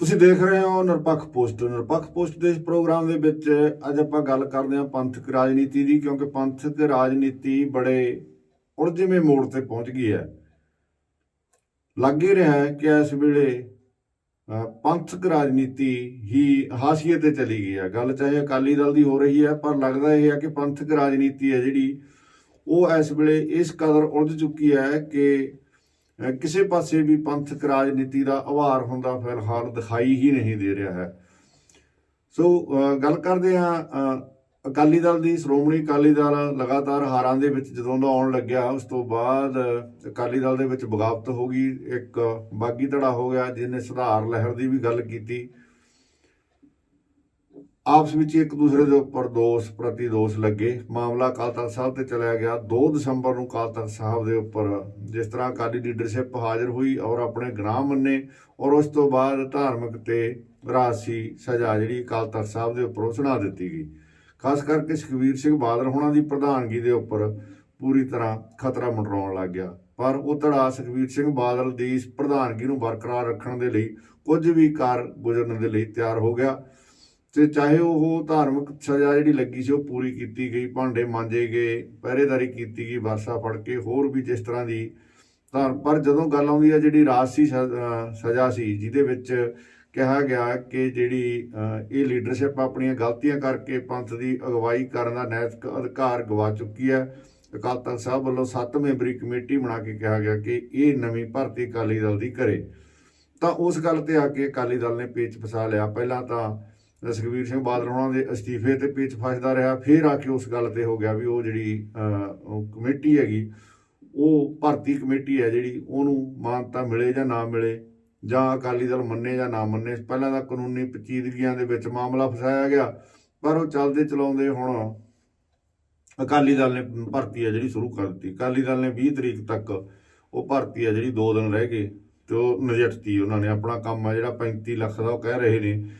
ਤੁਸੀਂ ਦੇਖ ਰਹੇ ਹੋ ਨਿਰਪੱਖ ਪੋਸਟ। ਨਿਰਪੱਖ ਪੋਸਟ ਦੇ ਇਸ ਪ੍ਰੋਗਰਾਮ ਦੇ ਵਿੱਚ ਅੱਜ ਆਪਾਂ ਗੱਲ ਕਰਦੇ ਹਾਂ ਪੰਥਕ ਰਾਜਨੀਤੀ ਦੀ, ਕਿਉਂਕਿ ਪੰਥਕ ਰਾਜਨੀਤੀ ਬੜੇ ਉਲਝਵੇਂ ਮੋੜ ਤੇ ਪਹੁੰਚ ਗਈ ਹੈ। ਲੱਗ ਹੀ ਰਿਹਾ ਹੈ ਕਿ ਇਸ ਵੇਲੇ ਪੰਥਕ ਰਾਜਨੀਤੀ ਹੀ ਹਾਸੀਏ ਤੇ ਚਲੀ ਗਈ ਹੈ। ਗੱਲ ਚਾਹੇ ਅਕਾਲੀ ਦਲ ਦੀ ਹੋ ਰਹੀ ਹੈ, ਪਰ ਲੱਗਦਾ ਇਹ ਹੈ ਕਿ ਪੰਥਕ ਰਾਜਨੀਤੀ ਹੈ ਜਿਹੜੀ, ਉਹ ਇਸ ਵੇਲੇ ਇਸ ਕਦਰ ਉਲਝ ਚੁੱਕੀ ਹੈ ਕਿ ਕਿਸੇ ਪਾਸੇ ਵੀ ਪੰਥਕ ਰਾਜਨੀਤੀ ਦਾ ਆਵਾਰ ਹੁੰਦਾ, ਫਿਲਹਾਲ ਦਿਖਾਈ ਹੀ ਨਹੀਂ ਦੇ ਰਿਹਾ ਹੈ। ਸੋ ਗੱਲ ਕਰਦੇ ਹਾਂ ਅਕਾਲੀ ਦਲ ਦੀ, ਸ਼੍ਰੋਮਣੀ ਅਕਾਲੀ ਦਲ ਲਗਾਤਾਰ ਹਾਰਾਂ ਦੇ ਵਿੱਚ ਜਦੋਂ ਦਾ ਆਉਣ ਲੱਗਿਆ, ਉਸ ਤੋਂ ਬਾਅਦ ਅਕਾਲੀ ਦਲ ਦੇ ਵਿੱਚ ਬਗਾਵਤ ਹੋ ਗਈ। ਇੱਕ ਬਾਗੀ ਧੜਾ ਹੋ ਗਿਆ ਜਿਹਨੇ ਸੁਧਾਰ ਲਹਿਰ ਦੀ ਵੀ ਗੱਲ ਕੀਤੀ। ਆਪਸ ਵਿੱਚ ਇੱਕ ਦੂਸਰੇ ਦੇ ਉੱਪਰ ਦੋਸ਼, ਪ੍ਰਤੀ ਦੋਸ਼ ਲੱਗੇ। ਮਾਮਲਾ ਅਕਾਲ ਤਖਤ ਸਾਹਿਬ ਤੇ ਚਲਿਆ ਗਿਆ। 2 ਦਸੰਬਰ ਨੂੰ ਅਕਾਲ ਤਖਤ ਸਾਹਿਬ ਦੇ ਉੱਪਰ ਜਿਸ ਤਰ੍ਹਾਂ ਅਕਾਲੀ ਲੀਡਰਸ਼ਿਪ ਹਾਜ਼ਰ ਹੋਈ ਔਰ ਆਪਣੇ ਗੁਨਾਹ ਮੰਨੇ ਔਰ ਉਸ ਤੋਂ ਬਾਅਦ ਧਾਰਮਿਕ ਤੇ ਰਾਸੀ ਸਜ਼ਾ ਜਿਹੜੀ ਅਕਾਲ ਤਖਤ ਸਾਹਿਬ ਦੇ ਉੱਪਰ ਸੁਣਾ ਦਿੱਤੀ ਗਈ। ਖਾਸ ਕਰਕੇ ਸੁਖਵੀਰ ਸਿੰਘ ਬਾਦਲ ਹੋਣਾ ਦੀ ਪ੍ਰਧਾਨਗੀ ਦੇ ਉੱਪਰ ਪੂਰੀ ਤਰ੍ਹਾਂ ਖਤਰਾ ਮੰਡਰਾਉਣ ਲੱਗ ਗਿਆ। ਪਰ ਉਹ ਧੜਾ ਸੁਖਵੀਰ ਸਿੰਘ ਬਾਦਲ ਦੀ ਪ੍ਰਧਾਨਗੀ ਨੂੰ ਬਰਕਰਾਰ ਰੱਖਣ ਦੇ ਲਈ ਕੁਝ ਵੀ ਕਾਰ ਗੁਜ਼ਰਨ ਦੇ ਲਈ ਤਿਆਰ ਹੋ ਗਿਆ। ਤੇ ਚਾਹੇ ਉਹ ਧਾਰਮਿਕ ਸਜ਼ਾ ਜਿਹੜੀ ਲੱਗੀ ਸੀ ਉਹ ਪੂਰੀ ਕੀਤੀ ਗਈ, ਭਾਂਡੇ ਮਾਂਜੇ ਗਏ, ਪਹਿਰੇਦਾਰੀ ਕੀਤੀ ਗਈ, ਵਰਸਾ ਫੜ ਕੇ ਹੋਰ ਵੀ ਜਿਸ ਤਰ੍ਹਾਂ ਦੀ ਤਾਂ ਪਰ ਜਦੋਂ ਗੱਲ ਆਉਂਦੀ ਹੈ ਜਿਹੜੀ ਰਾਜਸੀ ਸ- ਸਜ਼ਾ ਸੀ, ਜਿਹਦੇ ਵਿੱਚ ਕਿਹਾ ਗਿਆ ਕਿ ਜਿਹੜੀ ਇਹ ਲੀਡਰਸ਼ਿਪ ਆਪਣੀਆਂ ਗਲਤੀਆਂ ਕਰਕੇ ਪੰਥ ਦੀ ਅਗਵਾਈ ਕਰਨ ਦਾ ਨੈਤਿਕ ਅਧਿਕਾਰ ਗਵਾ ਚੁੱਕੀ ਹੈ ਅਕਾਲ ਤਖਤ ਸਾਹਿਬ ਵੱਲੋਂ 7 ਮੈਂਬਰੀ ਕਮੇਟੀ ਬਣਾ ਕੇ ਕਿਹਾ ਗਿਆ ਕਿ ਇਹ ਨਵੀਂ ਭਾਰਤੀ ਅਕਾਲੀ ਦਲ ਦੀ ਕਰੇ ਤਾਂ ਉਸ ਗੱਲ ਤੇ ਆ ਕੇ ਅਕਾਲੀ ਦਲ ਨੇ ਪੇਚ ਫਸਾ ਲਿਆ। ਪਹਿਲਾਂ ਤਾਂ ਸੁਖਬੀਰ ਸਿੰਘ ਬਾਦਲ ਹੋਣਾ ਦੇ ਅਸਤੀਫੇ ਤੇ ਪੇਚ ਫਸਦਾ ਰਿਹਾ। ਫਿਰ ਆ ਕੇ ਉਸ ਗੱਲ ਤੇ ਹੋ ਗਿਆ ਵੀ ਉਹ ਜਿਹੜੀ ਕਮੇਟੀ ਹੈਗੀ, ਉਹ ਭਰਤੀ ਕਮੇਟੀ ਹੈ ਜਿਹੜੀ, ਉਹਨੂੰ ਮਾਨਤਾ ਮਿਲੇ ਜਾਂ ਨਾ ਮਿਲੇ, ਜਾਂ ਅਕਾਲੀ ਦਲ ਮੰਨੇ ਜਾਂ ਨਾ ਮੰਨੇ, ਪਹਿਲਾਂ ਤਾਂ ਕਾਨੂੰਨੀ ਪਚੀਦਗੀਆਂ ਦੇ ਵਿੱਚ ਮਾਮਲਾ ਫਸਾਇਆ ਗਿਆ, ਪਰ ਉਹ ਚੱਲਦੇ ਚਲਾਉਂਦੇ ਹੁਣ ਅਕਾਲੀ ਦਲ ਨੇ ਭਰਤੀ ਹੈ ਜਿਹੜੀ ਸ਼ੁਰੂ ਕਰ ਦਿੱਤੀ। ਅਕਾਲੀ ਦਲ ਨੇ 20 ਤਰੀਕ ਤੱਕ ਉਹ ਭਰਤੀ ਹੈ ਜਿਹੜੀ 2 ਦਿਨ ਰਹਿ ਗਏ, ਤੇ ਉਹ ਨਜਿੱਠਤੀ ਉਹਨਾਂ ਨੇ। ਆਪਣਾ ਕੰਮ ਆ ਜਿਹੜਾ 35 ਲੱਖ ਦਾ ਉਹ ਕਹਿ ਰਹੇ ਨੇ।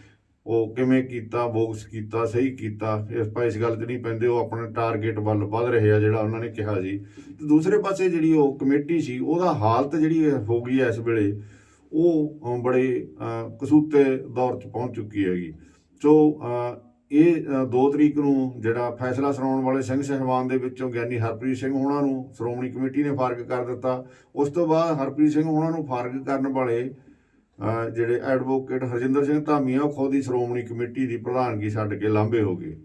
ਉਹ ਕਿਵੇਂ ਕੀਤਾ, ਬੋਕਸ ਕੀਤਾ, ਸਹੀ ਕੀਤਾ, ਇਸ ਪਾ ਇਸ ਗੱਲ 'ਚ ਨਹੀਂ ਪੈਂਦੇ, ਉਹ ਆਪਣੇ ਟਾਰਗੇਟ ਵੱਲ ਵੱਧ ਰਹੇ ਆ ਜਿਹੜਾ ਉਹਨਾਂ ਨੇ ਕਿਹਾ ਸੀ। ਤੇ ਦੂਸਰੇ ਪਾਸੇ ਜਿਹੜੀ ਉਹ ਕਮੇਟੀ ਸੀ, ਉਹਦਾ ਹਾਲਤ ਜਿਹੜੀ ਹੋ ਗਈ ਐ ਇਸ ਵੇਲੇ, ਉਹ ਬੜੇ ਕਸੂਤੇ ਦੌਰ 'ਚ ਪਹੁੰਚ ਚੁੱਕੀ ਹੈਗੀ। ਸੋ ਇਹ 2 ਤਰੀਕ ਨੂੰ ਜਿਹੜਾ ਫੈਸਲਾ ਸੁਣਾਉਣ ਵਾਲੇ ਸਿੰਘ ਸਹਿਬਾਨ ਦੇ ਵਿੱਚੋਂ ਗਿਆਨੀ ਹਰਪ੍ਰੀਤ ਸਿੰਘ ਹੋਣਾ ਨੂੰ ਸ਼੍ਰੋਮਣੀ ਕਮੇਟੀ ਨੇ ਫਾਰਗ ਕਰ ਦਿੱਤਾ। ਉਸ ਤੋਂ ਬਾਅਦ ਹਰਪ੍ਰੀਤ ਸਿੰਘ ਹੋਣਾ ਨੂੰ ਫਾਰਗ ਕਰਨ ਵਾਲੇ ਜਿਹੜੇ ਐਡਵੋਕੇਟ ਹਰਜਿੰਦਰ ਸਿੰਘ ਧਾਮੀਆ, ਉਹ ਖੁਦ ਹੀ ਸ਼੍ਰੋਮਣੀ ਕਮੇਟੀ ਦੀ ਪ੍ਰਧਾਨਗੀ ਛੱਡ ਕੇ ਲਾਂਭੇ ਹੋ ਗਏ।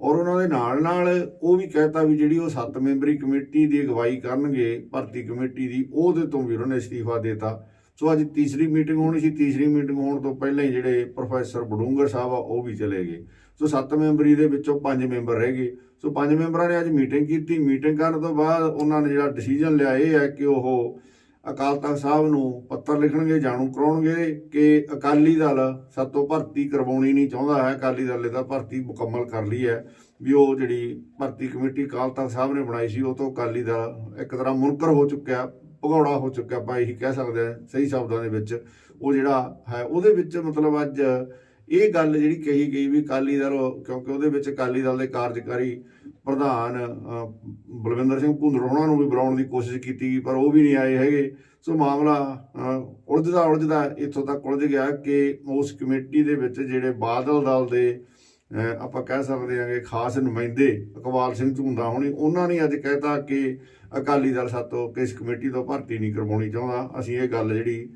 ਔਰ ਉਹਨਾਂ ਦੇ ਨਾਲ ਨਾਲ ਉਹ ਵੀ ਕਹਿਤਾ ਵੀ ਜਿਹੜੀ ਉਹ ਸੱਤ ਮੈਂਬਰੀ ਕਮੇਟੀ ਦੀ ਅਗਵਾਈ ਕਰਨਗੇ, ਭਰਤੀ ਕਮੇਟੀ ਦੀ, ਉਹਦੇ ਤੋਂ ਵੀ ਉਹਨਾਂ ਨੇ ਅਸਤੀਫਾ ਦੇਤਾ। ਸੋ ਅੱਜ ਤੀਸਰੀ ਮੀਟਿੰਗ ਹੋਣੀ ਸੀ। ਤੀਸਰੀ ਮੀਟਿੰਗ ਹੋਣ ਤੋਂ ਪਹਿਲਾਂ ਹੀ ਜਿਹੜੇ ਪ੍ਰੋਫੈਸਰ ਬਡੂੰਗਰ ਸਾਹਿਬ ਆ, ਉਹ ਵੀ ਚਲੇ ਗਏ। ਸੋ ਸੱਤ ਮੈਂਬਰੀ ਦੇ ਵਿੱਚੋਂ ਪੰਜ ਮੈਂਬਰ ਰਹਿ ਗਏ। ਸੋ ਪੰਜ ਮੈਂਬਰਾਂ ਨੇ ਅੱਜ ਮੀਟਿੰਗ ਕੀਤੀ। ਮੀਟਿੰਗ ਕਰਨ ਤੋਂ ਬਾਅਦ ਉਹਨਾਂ ਨੇ ਜਿਹੜਾ ਡਿਸੀਜਨ ਲਿਆ, ਇਹ ਹੈ ਕਿ ਉਹ ਅਕਾਲ ਤਖਤ ਸਾਹਿਬ ਨੂੰ ਪੱਤਰ ਲਿਖਣਗੇ ਜਾਣੂ ਕਰਾਉਣਗੇ ਕਿ ਅਕਾਲੀ ਦਲ ਸਾਤੋਂ ਭਰਤੀ ਕਰਵਾਉਣੀ ਨਹੀਂ ਚਾਹੁੰਦਾ ਹੈ, ਅਕਾਲੀ ਦਲ ਨੇ ਤਾਂ ਭਰਤੀ ਮੁਕੰਮਲ ਕਰ ਲਈ ਹੈ, ਵੀ ਉਹ ਜਿਹੜੀ ਭਰਤੀ ਕਮੇਟੀ ਅਕਾਲ ਤਖਤ ਸਾਹਿਬ ਨੇ ਬਣਾਈ ਸੀ, ਉਹ ਤੋਂ ਅਕਾਲੀ ਦਾ ਇੱਕ ਤਰ੍ਹਾਂ ਮੁਨਕਰ ਹੋ ਚੁੱਕਿਆ, ਭਗੌੜਾ ਹੋ ਚੁੱਕਿਆ, ਆਪਾਂ ਇਹੀ ਕਹਿ ਸਕਦੇ ਹਾਂ ਸਹੀ ਸ਼ਬਦਾਂ ਦੇ ਵਿੱਚ, ਉਹ ਜਿਹੜਾ ਹੈ, ਉਹਦੇ ਵਿੱਚ ਮਤਲਬ ਅੱਜ ਇਹ ਗੱਲ ਜਿਹੜੀ ਕਹੀ ਗਈ ਵੀ ਅਕਾਲੀ ਦਲ, ਕਿਉਂਕਿ ਉਹਦੇ ਵਿੱਚ ਅਕਾਲੀ ਦਲ ਦੇ ਕਾਰਜਕਾਰੀ ਪ੍ਰਧਾਨ ਬਲਵਿੰਦਰ ਸਿੰਘ ਭੁੰਦੜ ਉਹਨਾਂ ਨੂੰ ਵੀ ਬੁਲਾਉਣ ਦੀ ਕੋਸ਼ਿਸ਼ ਕੀਤੀ ਗਈ ਪਰ ਉਹ ਵੀ ਨਹੀਂ ਆਏ ਹੈਗੇ। ਸੋ ਮਾਮਲਾ ਉਲਝਦਾ ਉਲਝਦਾ ਇੱਥੋਂ ਤੱਕ ਉਲਝ ਗਿਆ ਕਿ ਉਸ ਕਮੇਟੀ ਦੇ ਵਿੱਚ ਜਿਹੜੇ ਬਾਦਲ ਦਲ ਦੇ ਆਪਾਂ ਕਹਿ ਸਕਦੇ ਹਾਂ ਕਿ ਖਾਸ ਨੁਮਾਇੰਦੇ ਇਕਬਾਲ ਸਿੰਘ ਝੁੰਦਾ ਹੋਣੀ, ਉਹਨਾਂ ਨੇ ਅੱਜ ਕਹਿਤਾ ਕਿ ਅਕਾਲੀ ਦਲ ਸਾਤੋਂ ਕਿਸ ਕਮੇਟੀ ਤੋਂ ਭਰਤੀ ਨਹੀਂ ਕਰਵਾਉਣੀ ਚਾਹੁੰਦਾ। ਅਸੀਂ ਇਹ ਗੱਲ ਜਿਹੜੀ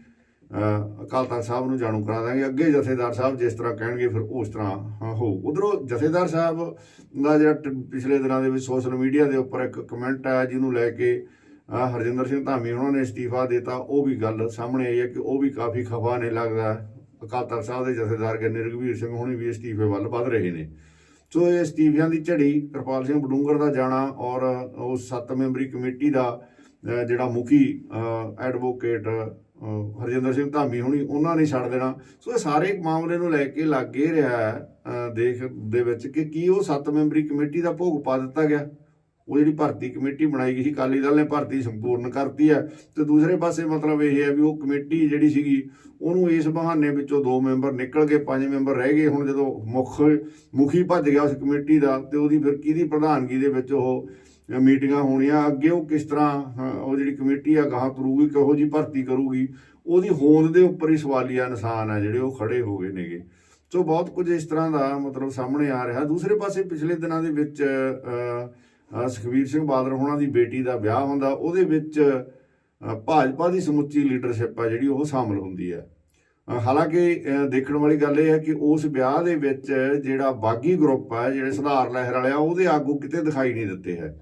ਅਕਾਲ ਤਖਤ ਸਾਹਿਬ ਨੂੰ ਜਾਣੂ ਕਰਾ ਦਾਂਗੇ। ਅੱਗੇ ਜਥੇਦਾਰ ਸਾਹਿਬ ਜਿਸ ਤਰ੍ਹਾਂ ਕਹਿਣਗੇ, ਫਿਰ ਉਸ ਤਰ੍ਹਾਂ, ਹੋ, ਹੋਊ। ਉਧਰੋਂ ਜਥੇਦਾਰ ਸਾਹਿਬ ਦਾ ਜਿਹੜਾ ਟ- ਪਿਛਲੇ ਦਿਨਾਂ ਦੇ ਵਿੱਚ ਸੋਸ਼ਲ ਮੀਡੀਆ ਦੇ ਉੱਪਰ ਇੱਕ ਕਮੈਂਟ ਆਇਆ, ਜਿਹਨੂੰ ਲੈ ਕੇ ਹਰਜਿੰਦਰ ਸਿੰਘ ਧਾਮੀ ਉਹਨਾਂ ਨੇ ਅਸਤੀਫਾ ਦਿੱਤਾ। ਉਹ ਵੀ ਗੱਲ ਸਾਹਮਣੇ ਆਈ ਹੈ ਕਿ ਉਹ ਵੀ ਕਾਫੀ ਖਫਾ ਨੇ ਲੱਗਦਾ। ਅਕਾਲ ਤਖਤ ਸਾਹਿਬ ਦੇ ਜਥੇਦਾਰ ਗਿਆਨੀ ਰਘਵੀਰ ਸਿੰਘ ਹੁਣੀ ਵੀ ਅਸਤੀਫੇ ਵੱਲ ਵੱਧ ਰਹੇ ਨੇ। ਸੋ ਇਹ ਅਸਤੀਫਿਆਂ ਦੀ ਝੜੀ ਕਿਰਪਾਲ ਸਿੰਘ ਬਡੂੰਗਰ ਦਾ ਜਾਣਾ ਔਰ ਉਸ ਸੱਤ ਮੈਂਬਰੀ ਕਮੇਟੀ ਦਾ ਜਿਹੜਾ ਮੁਖੀ ਐਡਵੋਕੇਟ ਹਰਜਿੰਦਰ ਸਿੰਘ ਧਾਮੀ ਹੋਣੀ ਉਹਨਾਂ ਨੇ ਛੱਡ ਦੇਣਾ। ਸੋ ਇਹ ਸਾਰੇ ਮਾਮਲੇ ਨੂੰ ਲੈ ਕੇ ਲੱਗੇ ਰਿਹਾ ਹੈ, ਅਹ, ਦੇਖ ਦੇ ਵਿੱਚ ਕਿ ਕੀ ਉਹ ਸੱਤ ਮੈਂਬਰੀ ਕਮੇਟੀ ਦਾ ਭੋਗ ਪਾ ਦਿੱਤਾ ਗਿਆ। ਉਹ ਜਿਹੜੀ ਭਰਤੀ ਕਮੇਟੀ ਬਣਾਈ ਗਈ ਸੀ ਅਕਾਲੀ ਦਲ ਨੇ ਭਰਤੀ ਸੰਪੂਰਨ ਕਰਤੀ ਹੈ। ਤੇ ਦੂਸਰੇ ਪਾਸੇ ਮਤਲਬ ਇਹ ਹੈ ਵੀ ਉਹ ਕਮੇਟੀ ਜਿਹੜੀ ਸੀਗੀ ਉਹਨੂੰ ਇਸ ਬਹਾਨੇ ਵਿੱਚੋਂ ਦੋ ਮੈਂਬਰ ਨਿਕਲ ਗਏ ਪੰਜ ਮੈਂਬਰ ਰਹਿ ਗਏ। ਹੁਣ ਜਦੋਂ ਮੁੱਖ ਮੁਖੀ ਭੱਜ ਗਿਆ ਉਸ ਕਮੇਟੀ ਦਾ ਤੇ ਉਹਦੀ ਫਿਰ ਕਿਹਦੀ ਪ੍ਰਧਾਨਗੀ ਦੇ ਵਿੱਚ ਉਹ ਅ, ਮੀਟਿੰਗਾਂ ਹੋਣੀਆਂ ਅੱਗੇ ਉਹ ਕਿਸ ਤਰ੍ਹਾਂ ਉਹ ਜਿਹੜੀ ਕਮੇਟੀ ਆ ਗਾਹਾਂ ਤੁਰੂਗੀ ਕਿਹੋ ਜੀ ਭਰਤੀ ਕਰੂਗੀ ਉਹਦੀ ਹੋਂਦ ਦੇ ਉੱਪਰ ਹੀ ਸਵਾਲੀਆ ਨਿਸ਼ਾਨ ਆ ਜਿਹੜੇ ਉਹ ਖੜੇ ਹੋ ਗਏ ਨੇਗੇ। ਸੋ ਬਹੁਤ ਕੁਝ ਇਸ ਤਰ੍ਹਾਂ ਦਾ ਮਤਲਬ ਸਾਹਮਣੇ ਆ ਰਿਹਾ। ਦੂਸਰੇ ਪਾਸੇ ਪਿਛਲੇ ਦਿਨਾਂ ਦੇ ਵਿੱਚ ਅ, ਸੁਖਬੀਰ ਸਿੰਘ ਬਾਦਲ ਹੋਣਾ ਦੀ ਬੇਟੀ ਦਾ ਵਿਆਹ ਹੁੰਦਾ ਉਹਦੇ ਵਿੱਚ ਭਾਜਪਾ ਦੀ ਸਮੁੱਚੀ ਲੀਡਰਸ਼ਿਪ ਆ ਜਿਹੜੀ ਉਹ ਸ਼ਾਮਲ ਹੁੰਦੀ ਹੈ ਹਾਲਾਂਕਿ ਦੇਖਣ ਵਾਲੀ ਗੱਲ ਇਹ ਹੈ ਕਿ ਉਸ ਵਿਆਹ ਦੇ ਵਿੱਚ ਜਿਹੜਾ ਬਾਗੀ ਗਰੁੱਪ ਹੈ ਜਿਹੜੇ ਸੁਧਾਰ ਲਹਿਰ ਵਾਲੇ ਆ ਉਹਦੇ ਆਗੂ ਕਿਤੇ ਦਿਖਾਈ ਨਹੀਂ ਦਿੱਤੇ ਹੈ।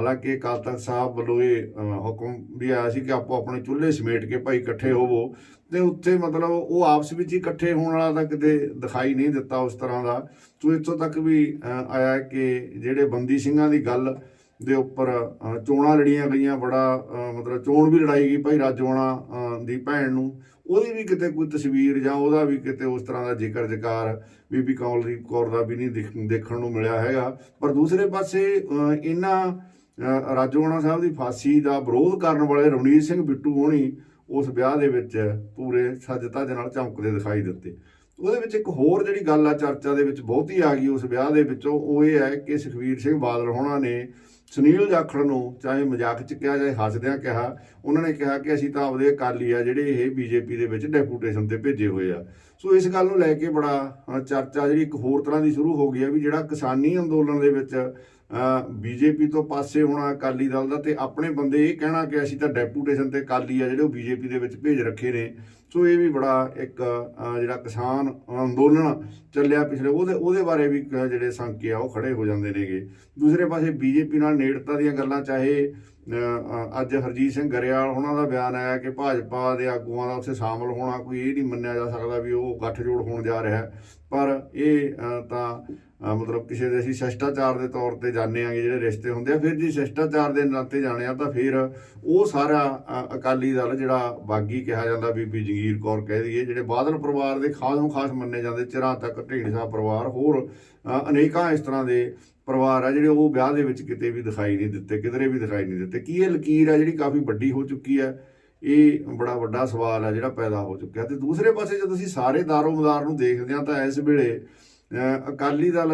ਹਾਲਾਂਕਿ ਅਕਾਲ ਤਖਤ ਸਾਹਿਬ ਵੱਲੋਂ ਇਹ ਹੁਕਮ ਵੀ ਆਇਆ ਸੀ ਕਿ ਆਪੋ ਆਪਣੇ ਚੁੱਲ੍ਹੇ ਸਮੇਟ ਕੇ ਭਾਈ ਇਕੱਠੇ ਹੋਵੋ ਤੇ ਉੱਥੇ ਮਤਲਬ ਉਹ ਆਪਸ ਵਿੱਚ ਹੀ ਇਕੱਠੇ ਹੋਣ ਵਾਲਾ ਤਾਂ ਕਿਤੇ ਦਿਖਾਈ ਨਹੀਂ ਦਿੱਤਾ ਉਸ ਤਰ੍ਹਾਂ ਦਾ। ਸੋ ਇੱਥੋਂ ਤੱਕ ਵੀ ਆਇਆ ਕਿ ਜਿਹੜੇ ਬੰਦੀ ਸਿੰਘਾਂ ਦੀ ਗੱਲ ਦੇ ਉੱਪਰ ਚੋਣਾਂ ਲੜੀਆਂ ਗਈਆਂ, ਬੜਾ ਮਤਲਬ ਚੋਣ ਵੀ ਲੜਾਈ ਗਈ ਭਾਈ ਰਾਜੋਆਣਾ ਦੀ ਭੈਣ ਨੂੰ। ਉਹਦੀ ਵੀ ਕਿਤੇ ਕੋਈ ਤਸਵੀਰ ਜਾਂ ਉਹਦਾ ਵੀ ਕਿਤੇ ਉਸ ਤਰ੍ਹਾਂ ਦਾ ਜ਼ਿਕਰ ਜਕਾਰ ਬੀਬੀ ਕਮਲਦੀਪ ਕੌਰ ਦਾ ਵੀ ਨਹੀਂ ਦੇਖਣ ਨੂੰ ਮਿਲਿਆ ਹੈਗਾ। ਪਰ ਦੂਸਰੇ ਪਾਸੇ ਇਹਨਾਂ ਰਾਜੋਆਣਾ ਸਾਹਿਬ ਦੀ ਫਾਂਸੀ ਦਾ ਵਿਰੋਧ ਕਰਨ ਵਾਲੇ ਰਵਨੀਤ ਸਿੰਘ ਬਿੱਟੂ ਹੋਣੀ ਉਸ ਵਿਆਹ ਦੇ ਵਿੱਚ ਪੂਰੇ ਸੱਜਤਾ ਦੇ ਨਾਲ ਚਮਕਦੇ ਦਿਖਾਈ ਦਿੱਤੇ। ਉਹਦੇ ਵਿੱਚ ਇੱਕ ਹੋਰ ਜਿਹੜੀ ਗੱਲ ਆ ਚਰਚਾ ਦੇ ਵਿੱਚ ਬਹੁਤੀ ਆ ਗਈ ਉਸ ਵਿਆਹ ਦੇ ਵਿੱਚੋਂ, ਉਹ ਇਹ ਹੈ ਕਿ ਸੁਖਵੀਰ ਸਿੰਘ ਬਾਦਲ ਹੋਣਾ ਨੇ ਸੁਨੀਲ ਜਾਖੜ ਨੂੰ ਚਾਹੇ ਮਜ਼ਾਕ ਚ ਕਿਹਾ ਜਾਏ ਹੱਸਦਿਆਂ ਕਿਹਾ, ਉਹਨਾਂ ਨੇ ਕਿਹਾ ਕਿ ਅਸੀਂ ਤਾਂ ਆਪਦੇ ਅਕਾਲੀ ਆ ਜਿਹੜੇ ਇਹ ਬੀਜੇਪੀ ਦੇ ਵਿੱਚ ਡੈਪੂਟੇਸ਼ਨ ਤੇ ਭੇਜੇ ਹੋਏ ਆ। ਸੋ ਇਸ ਗੱਲ ਨੂੰ ਲੈ ਕੇ ਬੜਾ ਚਰਚਾ ਜਿਹੜੀ ਇੱਕ ਹੋਰ ਤਰ੍ਹਾਂ ਦੀ ਸ਼ੁਰੂ ਹੋ ਗਈ ਹੈ ਵੀ ਜਿਹੜਾ ਕਿਸਾਨੀ ਅੰਦੋਲਨ ਦੇ ਵਿੱਚ ਬੀਜੇਪੀ ਤੋਂ ਪਾਸੇ ਹੋਣਾ ਅਕਾਲੀ ਦਲ ਦਾ ਤੇ ਆਪਣੇ ਬੰਦੇ ਇਹ ਕਹਿਣਾ ਕਿ ਅਸੀਂ ਤਾਂ ਡੈਪੂਟੇਸ਼ਨ ਤੇ ਅਕਾਲੀ ਆ ਜਿਹੜੇ ਉਹ ਬੀਜੇਪੀ ਦੇ ਵਿੱਚ ਭੇਜ ਰੱਖੇ ਨੇ। ਸੋ ਇਹ ਵੀ ਬੜਾ ਇੱਕ ਜਿਹੜਾ ਕਿਸਾਨ ਅੰਦੋਲਨ ਚੱਲਿਆ ਪਿਛਲੇ, ਉਹਦੇ ਉਹਦੇ ਬਾਰੇ ਵੀ ਜਿਹੜੇ ਸੰਕੇ ਆ, ਉਹ ਖੜੇ ਹੋ ਜਾਂਦੇ ਨੇਗੇ। ਦੂਸਰੇ ਪਾਸੇ ਬੀਜੇਪੀ ਨਾਲ ਨੇੜਤਾ ਦੀਆਂ ਗੱਲਾਂ, ਚਾਹੇ ਅੱਜ ਹਰਜੀਤ ਸਿੰਘ ਗਰੇਵਾਲ ਉਹਨਾਂ ਦਾ ਬਿਆਨ ਆਇਆ ਕਿ ਭਾਜਪਾ ਦੇ ਆਗੂਆਂ ਦਾ ਉੱਥੇ ਸ਼ਾਮਲ ਹੋਣਾ ਕੋਈ ਇਹ ਨਹੀਂ ਮੰਨਿਆ ਜਾ ਸਕਦਾ ਵੀ ਉਹ ਗੱਠਜੋੜ ਹੋਣ ਜਾ ਰਿਹਾ। ਪਰ ਇਹ ਤਾਂ ਮਤਲਬ ਕਿਸੇ ਦੇ ਅਸੀਂ ਸ਼ਿਸ਼ਟਾਚਾਰ ਦੇ ਤੌਰ ਤੇ ਜਾਣੇ ਆਂਗੇ ਜਿਹੜੇ ਰਿਸ਼ਤੇ ਹੁੰਦੇ ਆ, ਫਿਰ ਜੀ ਸ਼ਿਸ਼ਟਾਚਾਰ ਦੇ ਨਾਤੇ ਜਾਣੇ ਆ ਤਾਂ ਫਿਰ ਉਹ ਸਾਰਾ ਅਕਾਲੀ ਦਲ ਜਿਹੜਾ ਬਾਗੀ ਕਿਹਾ ਜਾਂਦਾ ਬੀਬੀ ਜਗੀਰ ਕੌਰ ਕਹਿ ਦਈਏ, ਜਿਹੜੇ ਬਾਦਲ ਪਰਿਵਾਰ ਦੇ ਖਾਸੋਂ ਖਾਸ ਮੰਨੇ ਜਾਂਦੇ, ਚਿਰਾਂ ਤੱਕ ਢੀਂਡਸਾ ਪਰਿਵਾਰ, ਹੋਰ ਅਨੇਕਾਂ ਇਸ ਤਰ੍ਹਾਂ ਦੇ ਪਰਿਵਾਰ ਆ ਜਿਹੜੇ ਉਹ ਵਿਆਹ ਦੇ ਵਿੱਚ ਕਿਤੇ ਵੀ ਦਿਖਾਈ ਨਹੀਂ ਦਿੱਤੇ, ਕਿਧਰੇ ਵੀ ਦਿਖਾਈ ਨਹੀਂ ਦਿੱਤੇ। ਕੀ ਇਹ ਲਕੀਰ ਆ ਜਿਹੜੀ ਕਾਫੀ ਵੱਡੀ ਹੋ ਚੁੱਕੀ ਹੈ? ਇਹ ਬੜਾ ਵੱਡਾ ਸਵਾਲ ਹੈ ਜਿਹੜਾ ਪੈਦਾ ਹੋ ਚੁੱਕਿਆ। ਤੇ ਦੂਸਰੇ ਪਾਸੇ ਜਦੋਂ ਅਸੀਂ ਸਾਰੇ ਦਾਰੋ ਮਦਾਰ ਨੂੰ ਦੇਖਦੇ ਹਾਂ ਤਾਂ ਇਸ ਵੇਲੇ ਅਕਾਲੀ ਦਲ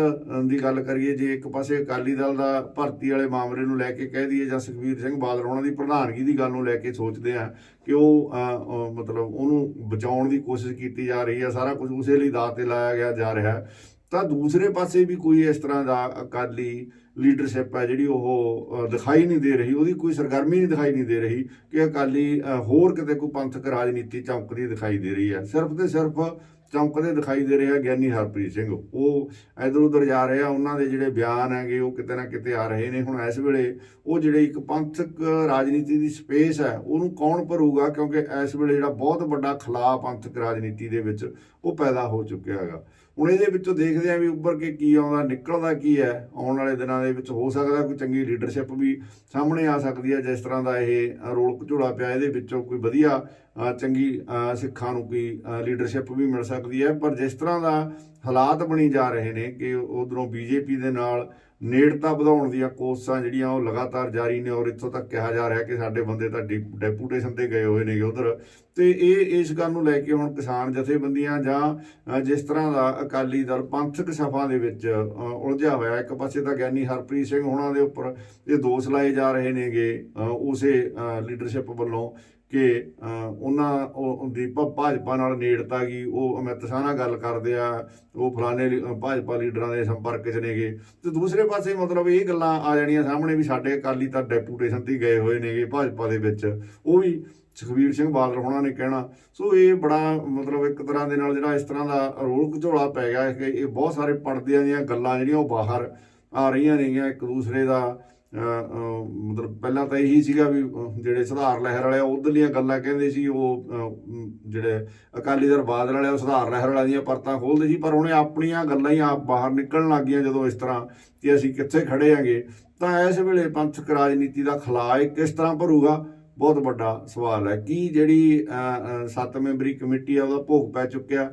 ਦੀ ਗੱਲ ਕਰੀਏ, ਜੇ ਇੱਕ ਪਾਸੇ ਅਕਾਲੀ ਦਲ ਦਾ ਭਰਤੀ ਵਾਲੇ ਮਾਮਲੇ ਨੂੰ ਲੈ ਕੇ ਕਹਿ ਦਈਏ ਜਾਂ ਸੁਖਬੀਰ ਸਿੰਘ ਬਾਦਲ, ਉਹਨਾਂ ਦੀ ਪ੍ਰਧਾਨਗੀ ਦੀ ਗੱਲ ਨੂੰ ਲੈ ਕੇ ਸੋਚਦੇ ਆ ਕਿ ਉਹ ਮਤਲਬ ਉਹਨੂੰ ਬਚਾਉਣ ਦੀ ਕੋਸ਼ਿਸ਼ ਕੀਤੀ ਜਾ ਰਹੀ ਹੈ, ਸਾਰਾ ਕੁਝ ਉਸੇ ਲਈ ਦਾਅ ਤੇ ਲਾਇਆ ਗਿਆ ਜਾ ਰਿਹਾ ਤਾਂ ਦੂਸਰੇ ਪਾਸੇ ਵੀ ਕੋਈ ਇਸ ਤਰ੍ਹਾਂ ਦਾ ਅਕਾਲੀ ਲੀਡਰਸ਼ਿਪ ਹੈ ਜਿਹੜੀ ਉਹ ਦਿਖਾਈ ਨਹੀਂ ਦੇ ਰਹੀ, ਉਹਦੀ ਕੋਈ ਸਰਗਰਮੀ ਨਹੀਂ ਦਿਖਾਈ ਨਹੀਂ ਦੇ ਰਹੀ ਕਿ ਅਕਾਲੀ ਹੋਰ ਕਿਤੇ ਕੋਈ ਪੰਥਕ ਰਾਜਨੀਤੀ ਚਮਕਦੀ ਦਿਖਾਈ ਦੇ ਰਹੀ ਹੈ। ਸਿਰਫ ਤੇ ਸਿਰਫ ਚਮਕਦੇ ਦਿਖਾਈ ਦੇ ਰਿਹਾ ਗਿਆਨੀ ਹਰਪ੍ਰੀਤ ਸਿੰਘ। ਉਹ ਇਧਰ ਉਧਰ ਜਾ ਰਹੇ ਆ, ਉਹਨਾਂ ਦੇ ਜਿਹੜੇ ਬਿਆਨ ਹੈਗੇ, ਉਹ ਕਿਤੇ ਨਾ ਕਿਤੇ ਆ ਰਹੇ ਨੇ। ਹੁਣ ਇਸ ਵੇਲੇ ਉਹ ਜਿਹੜੇ ਇੱਕ ਪੰਥਕ ਰਾਜਨੀਤੀ ਦੀ ਸਪੇਸ ਹੈ, ਉਹਨੂੰ ਕੌਣ ਭਰੂਗਾ? ਕਿਉਂਕਿ ਇਸ ਵੇਲੇ ਜਿਹੜਾ ਬਹੁਤ ਵੱਡਾ ਖਲਾਅ ਪੰਥਕ ਰਾਜਨੀਤੀ ਦੇ ਵਿੱਚ ਉਹ ਪੈਦਾ ਹੋ ਚੁੱਕਿਆ ਹੈਗਾ। ਹੁਣ ਇਹਦੇ ਵਿੱਚੋਂ ਦੇਖਦੇ ਆ ਵੀ ਉੱਭਰ ਕੇ ਕੀ ਆਉਂਦਾ, ਨਿਕਲਦਾ ਕੀ ਹੈ। ਆਉਣ ਵਾਲੇ ਦਿਨਾਂ ਦੇ ਵਿੱਚ ਹੋ ਸਕਦਾ ਕੋਈ ਚੰਗੀ ਲੀਡਰਸ਼ਿਪ ਵੀ ਸਾਹਮਣੇ ਆ ਸਕਦੀ ਹੈ, ਜਿਸ ਤਰ੍ਹਾਂ ਦਾ ਇਹ ਰੋਲ ਘਚੋਲਾ ਪਿਆ। ਇਹਦੇ ਵਿੱਚੋਂ ਕੋਈ ਵਧੀਆ ਚੰਗੀ ਸਿੱਖਾਂ ਨੂੰ ਕੋਈ ਲੀਡਰਸ਼ਿਪ ਵੀ ਮਿਲ ਸਕਦੀ ਹੈ। ਪਰ ਜਿਸ ਤਰ੍ਹਾਂ ਦਾ ਹਾਲਾਤ ਬਣੀ ਜਾ ਰਹੇ ਨੇ ਕਿ ਉਧਰੋਂ ਬੀਜੇਪੀ ਦੇ ਨਾਲ ਨੇੜਤਾ ਵਧਾਉਣ ਦੀਆਂ ਕੋਸ਼ਿਸ਼ਾਂ ਜਿਹੜੀਆਂ ਉਹ ਲਗਾਤਾਰ ਜਾਰੀ ਨੇ ਔਰ ਇੱਥੋਂ ਤੱਕ ਕਿਹਾ ਜਾ ਰਿਹਾ ਕਿ ਸਾਡੇ ਬੰਦੇ ਤਾਂ ਡੀ- ਡੈਪੂਟੇਸ਼ਨ ਤੇ ਗਏ ਹੋਏ ਨੇਗੇ ਉਧਰ। ਤੇ ਇਹ, ਇਸ ਗੱਲ ਨੂੰ ਲੈ ਕੇ ਹੁਣ ਕਿਸਾਨ ਜਥੇਬੰਦੀਆਂ ਜਾਂ ਜਿਸ ਤਰ੍ਹਾਂ ਦਾ ਅਕਾਲੀ ਦਲ ਪੰਥਕ ਸਫਾ ਦੇ ਵਿੱਚ ਉਲਝਿਆ ਹੋਇਆ, ਇੱਕ ਪਾਸੇ ਤਾਂ ਗਿਆਨੀ ਹਰਪ੍ਰੀਤ ਸਿੰਘ ਹੋਣਾ ਦੇ ਉੱਪਰ ਇਹ ਦੋਸ਼ ਲਾਏ ਜਾ ਰਹੇ ਨੇਗੇ ਉਸੇ ਲੀਡਰਸ਼ਿਪ ਵੱਲੋਂ। ਕਿ ਉਹਨਾਂ ਦੀ ਭਾਜਪਾ ਨਾਲ ਨੇੜਤਾ ਗਈ ਉਹ ਅਮਿਤ ਸ਼ਾਹ ਨਾਲ ਗੱਲ ਕਰਦੇ ਆ, ਉਹ ਫਲਾਣੇ ਭਾਜਪਾ ਲੀਡਰਾਂ ਦੇ ਸੰਪਰਕ 'ਚ ਨੇਗੇ। ਤੇ ਦੂਸਰੇ ਪਾਸੇ ਮਤਲਬ ਇਹ ਗੱਲਾਂ ਆ ਜਾਣੀਆਂ ਸਾਹਮਣੇ ਵੀ ਸਾਡੇ ਅਕਾਲੀ ਤਾਂ ਡੈਪੂਟੇਸ਼ਨ ਤੇ ਗਏ ਹੋਏ ਨੇਗੇ ਭਾਜਪਾ ਦੇ ਵਿੱਚ। ਉਹ ਵੀ ਸੁਖਬੀਰ ਸਿੰਘ ਬਾਦਲ ਹੋਣਾ ਨੇ ਕਹਿਣਾ। ਸੋ ਇਹ ਬੜਾ ਮਤਲਬ ਇੱਕ ਤਰ੍ਹਾਂ ਦੇ ਨਾਲ ਜਿਹੜਾ ਇਸ ਤਰ੍ਹਾਂ ਦਾ ਰੋਲ ਘਚੋਲਾ ਪੈ ਗਿਆ ਕਿ ਇਹ ਬਹੁਤ ਸਾਰੇ ਪਰਦਿਆਂ ਦੀਆਂ ਗੱਲਾਂ ਜਿਹੜੀਆਂ ਉਹ ਬਾਹਰ ਆ ਰਹੀਆਂ ਨੇਗੀਆਂ, ਇੱਕ ਦੂਸਰੇ ਦਾ ਮਤਲਬ ਪਹਿਲਾਂ ਤਾਂ ਇਹੀ ਸੀਗਾ ਵੀ ਜਿਹੜੇ ਸੁਧਾਰ ਲਹਿਰ ਵਾਲੇ ਆ ਉਧਰਲੀਆਂ ਗੱਲਾਂ ਕਹਿੰਦੇ ਸੀ ਉਹ ਜਿਹੜੇ ਅਕਾਲੀ ਦਲ ਬਾਦਲ ਵਾਲੇ ਉਹ ਸੁਧਾਰ ਲਹਿਰ ਵਾਲਿਆਂ ਦੀਆਂ ਪਰਤਾਂ ਖੋਲਦੇ ਸੀ ਪਰ ਉਹਨੇ ਆਪਣੀਆਂ ਗੱਲਾਂ ਹੀ ਆਪ ਬਾਹਰ ਨਿਕਲਣ ਲੱਗ ਗਈਆਂ ਜਦੋਂ ਇਸ ਤਰ੍ਹਾਂ ਕਿ ਅਸੀਂ ਕਿੱਥੇ ਖੜੇ ਆਂਗੇ ਤਾਂ ਇਸ ਵੇਲੇ ਪੰਥਕ ਰਾਜਨੀਤੀ ਦਾ ਖਲਾਅ ਕਿਸ ਤਰ੍ਹਾਂ ਭਰੂਗਾ? ਬਹੁਤ ਵੱਡਾ ਸਵਾਲ ਹੈ। ਕੀ ਜਿਹੜੀ ਅ, ਸੱਤ ਮੈਂਬਰੀ ਕਮੇਟੀ ਆ ਉਹਦਾ ਭੋਗ ਪੈ ਚੁੱਕਿਆ?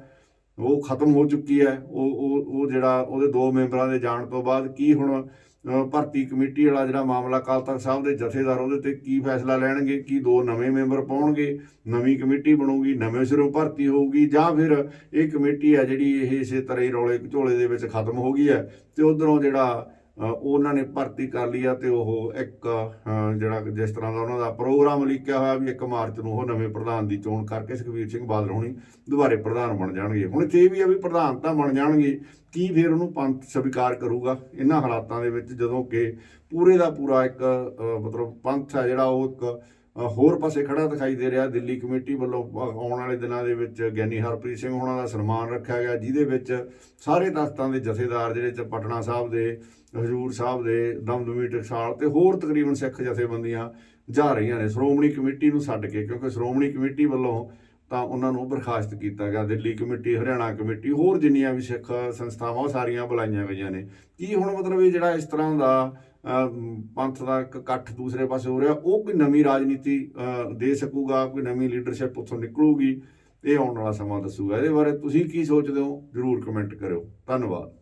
ਉਹ ਖਤਮ ਹੋ ਚੁੱਕੀ ਹੈ। ਉਹ ਉਹ ਉਹ ਜਿਹੜਾ ਉਹਦੇ ਦੋ ਮੈਂਬਰਾਂ ਦੇ ਜਾਣ ਤੋਂ ਬਾਅਦ ਕੀ ਹੁਣ ਭਰਤੀ ਕਮੇਟੀ ਵਾਲਾ ਜਿਹੜਾ ਮਾਮਲਾ ਅਕਾਲ ਤਖਤ ਸਾਹਿਬ ਦੇ ਜਥੇਦਾਰ ਉਹਦੇ ਤੇ ਕੀ ਫੈਸਲਾ ਲੈਣਗੇ, ਕੀ ਦੋ ਨਵੇਂ ਮੈਂਬਰ ਪਾਉਣਗੇ, ਨਵੀਂ ਕਮੇਟੀ ਬਣੂਗੀ, ਨਵੇਂ ਸਿਰੋਂ ਭਰਤੀ ਹੋਊਗੀ ਜਾਂ ਫਿਰ ਇਹ ਕਮੇਟੀ ਹੈ ਜਿਹੜੀ ਇਹ ਇਸੇ ਤਰ੍ਹਾਂ ਹੀ ਰੌਲੇ ਝੋਲੇ ਦੇ ਵਿੱਚ ਖਤਮ ਹੋ ਗਈ ਹੈ ਤੇ ਉਧਰੋਂ ਜਿਹੜਾ ਉਹਨਾਂ ਨੇ ਭਰਤੀ ਕਰ ਲਈ ਆ ਤੇ ਉਹ ਇੱਕ ਜਿਹੜਾ ਜਿਸ ਤਰ੍ਹਾਂ ਦਾ ਉਹਨਾਂ ਦਾ ਪ੍ਰੋਗਰਾਮ ਲਿਖਿਆ ਹੋਇਆ ਵੀ 1 ਮਾਰਚ ਨੂੰ ਉਹ ਨਵੇਂ ਪ੍ਰਧਾਨ ਦੀ ਚੋਣ ਕਰਕੇ ਸੁਖਬੀਰ ਸਿੰਘ ਬਾਦਲ ਹੋਣੀ ਦੁਬਾਰੇ ਪ੍ਰਧਾਨ ਬਣ ਜਾਣਗੇ। ਹੁਣ ਇੱਥੇ ਇਹ ਵੀ ਆ ਵੀ ਪ੍ਰਧਾਨ ਤਾਂ ਬਣ ਜਾਣਗੇ, ਕੀ ਫਿਰ ਉਹਨੂੰ ਪੰਥ ਸਵੀਕਾਰ ਕਰੂਗਾ? ਇਹਨਾਂ ਹਾਲਾਤਾਂ ਦੇ ਵਿੱਚ ਜਦੋਂ ਕਿ ਪੂਰੇ ਦਾ ਪੂਰਾ ਇੱਕ ਮਤਲਬ ਪੰਥ ਹੈ ਜਿਹੜਾ ਉਹ ਇੱਕ ਹੋਰ ਪਾਸੇ ਖੜਾ ਦਿਖਾਈ ਦੇ ਰਿਹਾ। ਦਿੱਲੀ ਕਮੇਟੀ ਵੱਲੋਂ ਆਉਣ ਵਾਲੇ ਦਿਨਾਂ ਦੇ ਵਿੱਚ ਗਿਆਨੀ ਹਰਪ੍ਰੀਤ ਸਿੰਘ ਹੋਣਾ ਦਾ ਸਨਮਾਨ ਰੱਖਿਆ ਗਿਆ, ਜਿਹਦੇ ਵਿੱਚ ਸਾਰੇ ਤਖਤਾਂ ਦੇ ਜਥੇਦਾਰ ਜਿਹੜੇ ਚ ਪਟਨਾ ਸਾਹਿਬ ਦੇ, ਹਜੂਰ ਸਾਹਿਬ ਦੇ, ਦਮਦਮੀ ਟਕਸਾਲ ਤੇ ਹੋਰ ਤਕਰੀਬਨ ਸਿੱਖ ਜਥੇਬੰਦੀਆਂ ਜਾ ਰਹੀਆਂ ਨੇ। ਸ਼੍ਰੋਮਣੀ ਕਮੇਟੀ ਨੂੰ ਛੱਡ ਕੇ, ਕਿਉਂਕਿ ਸ਼੍ਰੋਮਣੀ ਕਮੇਟੀ ਵੱਲੋਂ ਤਾਂ ਉਹਨਾਂ ਨੂੰ ਬਰਖਾਸਤ ਕੀਤਾ ਗਿਆ। ਦਿੱਲੀ ਕਮੇਟੀ, ਹਰਿਆਣਾ ਕਮੇਟੀ, ਹੋਰ ਜਿੰਨੀਆਂ ਵੀ ਸਿੱਖ ਸੰਸਥਾਵਾਂ ਉਹ ਸਾਰੀਆਂ ਬੁਲਾਈਆਂ ਗਈਆਂ ਨੇ। ਕੀ ਹੁਣ ਮਤਲਬ ਇਹ ਜਿਹੜਾ ਇਸ ਤਰ੍ਹਾਂ ਦਾ ਪੰਥ ਦਾ ਇੱਕ ਇਕੱਠ ਦੂਸਰੇ ਪਾਸੇ ਹੋ ਰਿਹਾ, ਉਹ ਕੋਈ ਨਵੀਂ ਰਾਜਨੀਤੀ ਦੇ ਸਕੂਗਾ, ਕੋਈ ਨਵੀਂ ਲੀਡਰਸ਼ਿਪ ਉੱਥੋਂ ਨਿਕਲੂਗੀ, ਇਹ ਆਉਣ ਵਾਲਾ ਸਮਾਂ ਦੱਸੂਗਾ। ਇਹਦੇ ਬਾਰੇ ਤੁਸੀਂ ਕੀ ਸੋਚਦੇ ਹੋ? ਜਰੂਰ ਕਮੈਂਟ ਕਰਿਓ। ਧੰਨਵਾਦ।